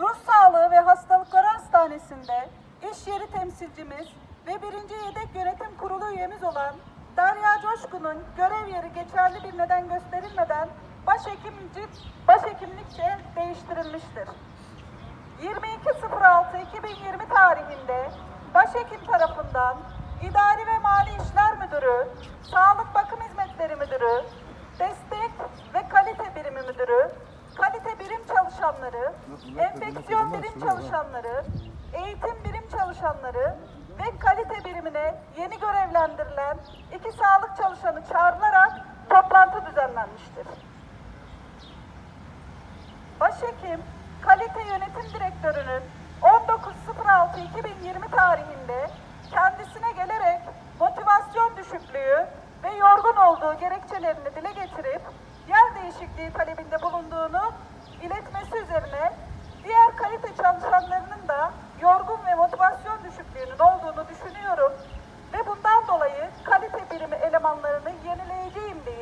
Ruh Sağlığı ve Hastalıkları Hastanesi'nde iş yeri temsilcimiz ve birinci yedek yönetim kurulu üyemiz olan Derya Coşkun'un görev yeri geçerli bir neden gösterilmeden başhekimci, başhekimlikçe değiştirilmiştir. 22.06.2020 tarihinde Başhekim tarafından İdari ve Mali İşler Müdürü, Sağlık Bakım Hizmetleri Müdürü, Destek ve Kalite Birimi Müdürü, Kalite Birim Çalışanları, Enfeksiyon Birim Çalışanları, Eğitim Birim Çalışanları ve Kalite Birimine yeni görevlendirilen iki sağlık çalışanı çağrılarak toplantı düzenlenmiştir. Başhekim, Kalite Yönetim Direktörü'nün 19.06.2020 tarihinde kendisine gelerek motivasyon düşüklüğü ve yorgun olduğu gerekçelerini dile getirip yer değişikliği talebinde bulunduğunu antrenmanlarını yenileyeceğim diye.